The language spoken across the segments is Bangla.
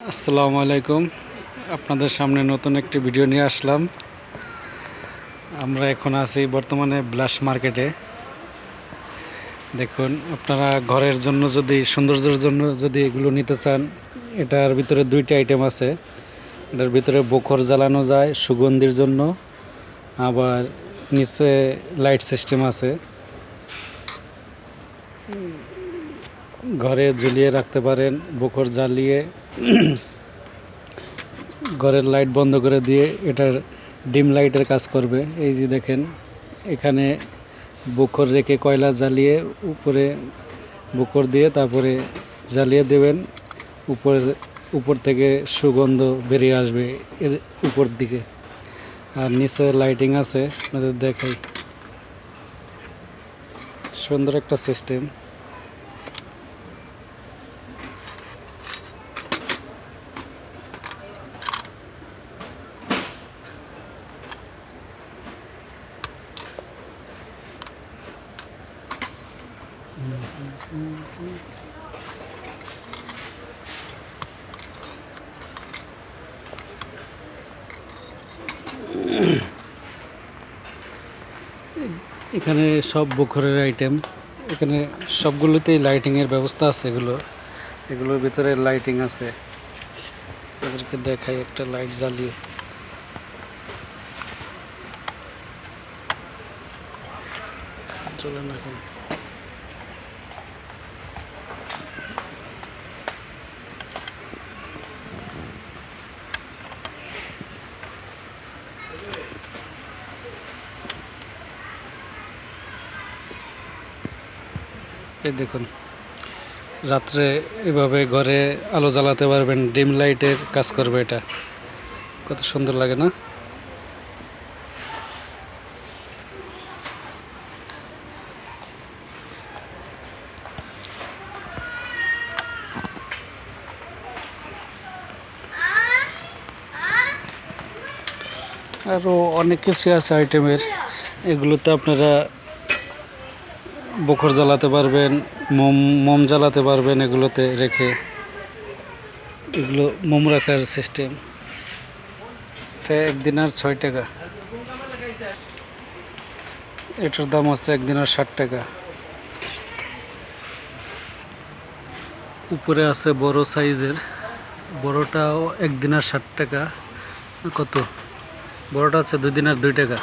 আসসালামু আলাইকুম। আপনাদের সামনে নতুন একটি ভিডিও নিয়ে আসলাম। আমরা এখন আছি বর্তমানে ব্লাশ মার্কেটে। দেখুন, আপনারা ঘরের জন্য যদি, সৌন্দর্যের জন্য যদি এগুলো নিতে চান, এটার ভিতরে দুইটা আইটেম আছে। এটার ভিতরে বখর জ্বালানো যায় সুগন্ধির জন্য। আবার নিচে লাইট সিস্টেম আছে। ঘরে ঝুলিয়ে রাখতে পারেন, বখর জ্বালিয়ে ঘরের লাইট বন্ধ করে দিয়ে এটার ডিম লাইটের কাজ করবে। এই যে দেখেন, এখানে বুকর রেখে কয়লা জ্বালিয়ে উপরে বুকর দিয়ে তারপরে জ্বালিয়ে দেবেন। উপরে উপর থেকে সুগন্ধ বেরিয়ে আসবে এর উপর দিকে। আর নিচে লাইটিং আছে, আপনাদের দেখাই। সুন্দর একটা সিস্টেম এখানে সব বুখরের আইটেম এখানে সবগুলোতেই লাইটিংয়ের ব্যবস্থা আছে এগুলো। এগুলোর ভিতরে লাইটিং আছে। তাদেরকে দেখাই একটা লাইট জ্বালিয়ে। চলে না এখন। এই দেখুন, রাত্রে এভাবে ঘরে আলো জ্বালাতে পারবেন, ডিম লাইটের কাজ করবে এটা। কত সুন্দর লাগে না? আরও অনেক কিছু আছে আইটেমের এগুলোতে আপনারা বখর জ্বালাতে পারবেন, মোম মোম জ্বালাতে পারবেন এগুলোতে রেখে। এগুলো মোম রাখার সিস্টেম এটা একদিন আর ছয় টাকা। এটার দাম হচ্ছে একদিন আর ষাট টাকা। উপরে আছে বড় সাইজের। বড়টাও একদিন আর ষাট টাকা। কত? বড়টা হচ্ছে দুই দিন আর দুই টাকা।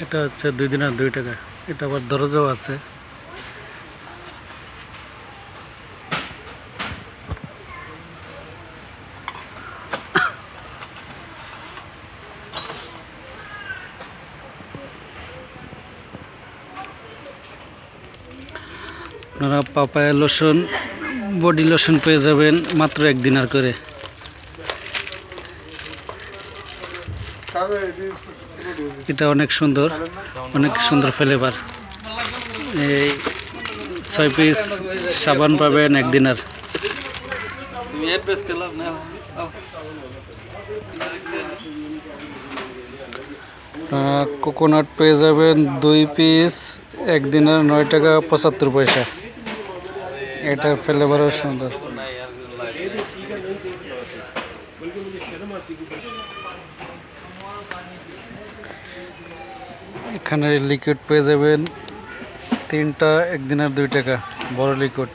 এটা হচ্ছে দুই দিন আর দুই টাকা। এটা আবার দরজাও আছে। আপনারা পাপায়া লোশন বডি লোশন পেয়ে যাবেন, মাত্র একদিন আর করে। এটা অনেক সুন্দর অনেক সুন্দর ফ্লেভার এই ছয় পিস সাবান পাবেন একদিনার কোকোনাট পেয়ে যাবেন দুই পিস একদিনের নয় টাকা পঁচাত্তর পয়সা। এটা ফ্লেভারও সুন্দর। এখানে লিকুইড পেয়ে যাবেন তিনটা, একদিনের দুই টাকা, বড় লিকুইড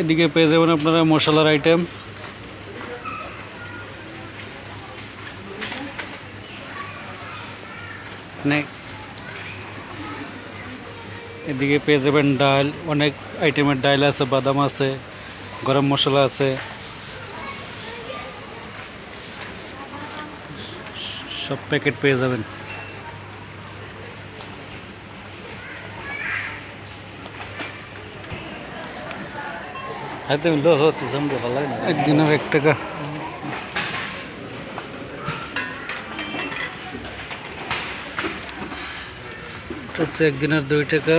এদিকে পেয়ে যাবেন আপনারা মশলার আইটেম মানে এদিকে পেয়ে যাবেন ডাল অনেক আইটেমের ডাল আছে বাদাম আছে গরম মশলা আছে। সব প্যাকেট পেয়ে যাবেন। হাতে লো হো তুই সমঝে ভালো লাগে না? একদিনের এক টাকা। এটা হচ্ছে একদিনের দুই টাকা,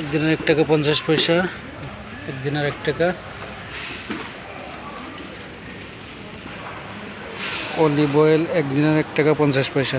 একদিনের এক টাকা পঞ্চাশ পয়সা, একদিনের এক টাকা। অলিভ অয়েল একদিনের এক টাকা পঞ্চাশ পয়সা।